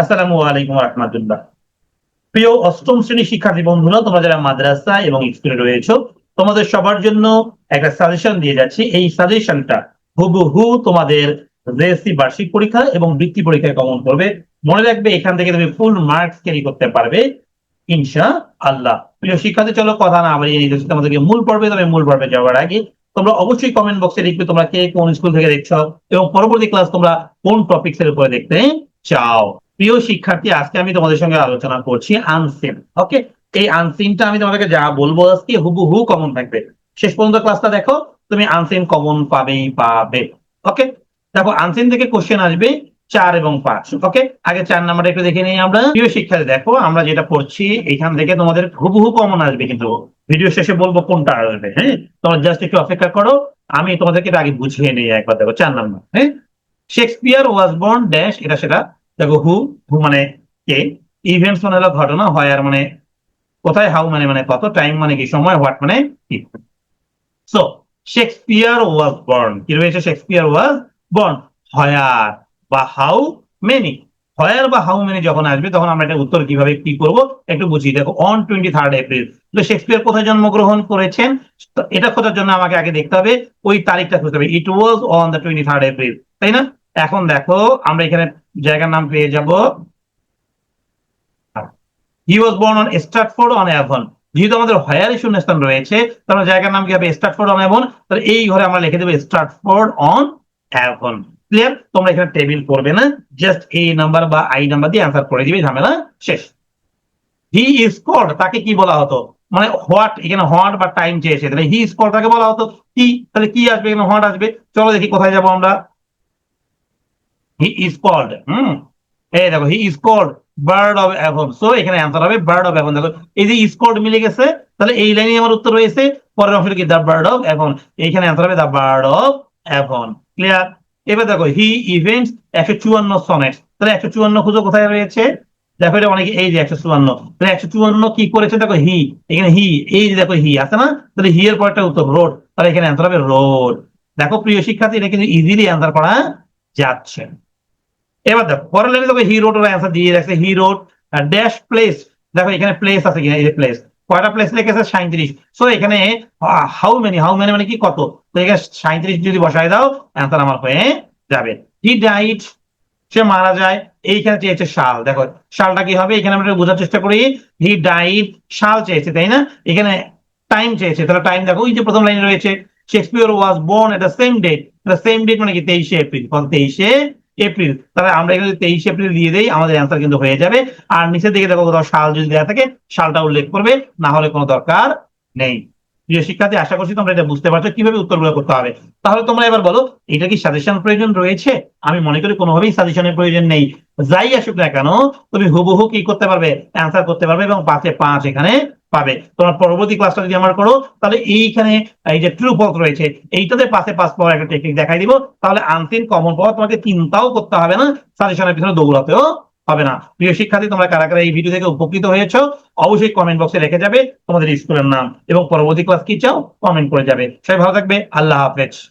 আসসালামু আলাইকুম রহমতুল্লাহ প্রিয় অষ্টম শ্রেণি শিক্ষার্থী বন্ধুরা, তোমরা যারা মাদ্রাসা এবং স্কুলে রয়েছো, তোমাদের সবার জন্য একটা সাজেশন দিয়ে যাচ্ছি। এই সাজেশনটা হুবহু তোমাদের জেএসসি বার্ষিক পরীক্ষা এবং বৃত্তি পরীক্ষায় কমন করবে। মনে রাখবে, এখান থেকে তুমি ফুল মার্কস ক্যারি করতে পারবে ইনশা আল্লাহ প্রিয় শিক্ষার্থী, চলো কথা না নিয়ে যাচ্ছি তোমাদেরকে মূল পর্বে, তবে মূল পর্বে যাওয়ার আগে তোমরা অবশ্যই কমেন্ট বক্সে লিখবে তোমরা কে কোন স্কুল থেকে দেখছ এবং পরবর্তী ক্লাস তোমরা কোন টপিকস এর উপরে দেখতে চাও। প্রিয় শিক্ষার্থী, আজকে আমি তোমাদের সঙ্গে আলোচনা করছি আনসিন ওকে এই আনসিনটা আমি তোমাদেরকে যা বলব আজকে হুবহু কমন থাকবে। শেষ পর্যন্ত ক্লাসটা দেখো, তুমি আনসিন কমন পাবেই পাবে ওকে দেখো আনসিন থেকে কোশ্চেন আসবে চার এবং পাঁচ ওকে আগে চার নাম্বারটা একটু দেখে নিই আমরা। প্রিয় শিক্ষার্থী, দেখো, আমরা যেটা পড়ছি, এখান থেকে তোমাদের হুবহু কমন আসবে কিন্তু। ভিডিও শেষে বলব কোনটা আসবে হ্যাঁ? তোমরা জাস্ট একটু অপেক্ষা করো, আমি তোমাদেরকে আগে বুঝিয়ে নিই একবার, দেখো, চার নাম্বার হ্যাঁ? শেক্সপিয়ার ওয়াজ বর্ন ড্যাশ এটা সেটা দেখো হু হু মানে কে? ইভেন্টস মানে হলো ঘটনা, হয় আর মানে কোথায় হাউ মানে মানে কত টাইম মানে কি, সময় হোয়াট মানে কি। সো শেক্সপিয়ার ওয়াজ বর্ন কি রয়েছে শেক্সপিয়ার ওয়াজ বর্ন হয়ার বা হাউ মেনি হয়ার বা হাউ মেনি যখন আসবে, তখন আমরা এটা উত্তর কীভাবে কি করব, একটু বুঝি দেখো। অন টোয়েন্টি থার্ড এপ্রিল তো শেক্সপিয়ার কোথায় জন্মগ্রহণ করেছেন? এটা খোঁজার জন্য আমাকে আগে দেখতে হবে, ওই তারিখটা খুঁজতে হবে। It was on the twenty third April তাই না? এখন দেখো, আমরা এখানে জায়গার নাম পেয়ে যাব। He was born on Stratford on Avon যেহেতু আমাদের হয়ার শূন্যস্থান রয়েছে, তাহলে জায়গার নাম কি হবে স্ট্রাটফোর্ড অন অ্যাভন তাহলে এই ঘরে আমরা লিখে দেবো স্ট্রাটফোর্ড অন অ্যাভন ক্লিয়ার তোমরা এখানে টেবিল করবে না জাস্ট এই নাম্বার বা আই নাম্বার দিয়ে অ্যান্সার করে দিবে, ঝামেলা শেষ। হি ইজ কল্ড তাকে কি বলা হতো? মানে হোয়াট এখানে হোয়াট বা টাইম চেয়েছে, তাহলে হি ইজ কল্ড তাকে বলা হতো। কি তাহলে কি আসবে, এখানে হোয়াট আসবে? চলো দেখি কোথায় যাব আমরা। He is called hmm? এই দেখো he is called bard of Avon so এখানে অ্যান্সার হবে বার্ড অফ অ্যাভন দেখো, এই যে ইজ কল্ড মিলে গেছে, তাহলে এই লাইনে আমার উত্তর রয়েছে। পরের অংশটা কি? দ্য বার্ড অফ অ্যাভন এইখানে অ্যান্সার হবে the bard of Avon clear এবার দেখো হি ইভেন্টস একশো চুয়ান্ন সনেট তাহলে একশো চুয়ান্ন খুঁজো কোথায় রয়েছে? দেখো এটা অনেকে, এই যে একশো চুয়ান্ন। তাহলে একশো চুয়ান্ন কি করেছে? দেখো হি এখানে হি এই যে দেখো হি আছে না? তাহলে হি এর পরটা উত্তর রোড তাহলে এখানে অ্যান্সার হবে রোড দেখো, প্রিয় শিক্ষার্থী, এটা কিন্তু ইজিলি অ্যান্সার করা যাচ্ছে। এবার দেখো, পরের লাইনে দেখো হি রোড অ্যান্সার দিয়ে রাখছে হি রোড ড্যাশ প্লেস দেখো এখানে প্লেস আছে কিনা, এই প্লেস কয়টা প্লেস লিখেছে? সাঁত্রিশ সো এখানে হাউ মেনি হাউ মেনি মানে কি, কত? তো এখানে সাঁত্রিশ যদি বসায় দাও অ্যান্সার আমার হয়ে যাবে। হি ডাইট সে মারা যায়, এইখানে চেয়েছে শাল। দেখো, শালটা কি হবে? এখানে আমরা বোঝার চেষ্টা করি। হি ডাইট শাল চেয়েছে, তাই না? এখানে টাইম চেয়েছে, তাহলে টাইম দেখো ওই যে প্রথম লাইনে রয়েছে Shakespeare was born at the same date same date মানে কি? তেইশে এপ্রিল তেইশে এপ্রিল। তাহলে আমরা এখানে তেইশে এপ্রিল দিয়ে দেই, আমাদের অ্যান্সার কিন্তু হয়ে যাবে। আর নিচের দিকে দেখো কোথাও সাল যদি দেওয়া থাকে, সালটা উল্লেখ করবে, না হলে কোনো দরকার নেই। প্রিয় শিক্ষার্থী, আশা করছি তোমরা এটা বুঝতে পারছ, কীভাবে উত্তরগুলো করতে হবে। তাহলে তোমরা এবার বলো, এটা কি সাজেশন প্রয়োজন রয়েছে? আমি মনে করি কোনোভাবেই সাজেশনের প্রয়োজন নেই। যাই আসুক না কেন, তুমি হুবহু কি করতে পারবে? অ্যান্সার করতে পারবে এবং পাঁচে পাঁচ এখানে পাবে। তোমার পরবর্তী ক্লাসটা যদি আমার করো, তাহলে এইখানে, এই যে ট্রু ফলস রয়েছে, এইটাতে পাশে পাস পাওয়ার একটা টেকনিক দেখাই দিব। তাহলে আনসিন কমন পাওয়া তোমাকে চিন্তাও করতে হবে না সাজেশনের পিছনে দৌড়াতেও হবে না। প্রিয় শিক্ষার্থী, তোমরা কারা কারা এই ভিডিও থেকে উপকৃত হয়েছো, অবশ্যই কমেন্ট বক্সে রেখে যাবে তোমাদের স্কুলের নাম এবং পরবর্তী ক্লাস কি চাও কমেন্ট করে যাবে। সবাই ভালো থাকবে, আল্লাহ হাফেজ।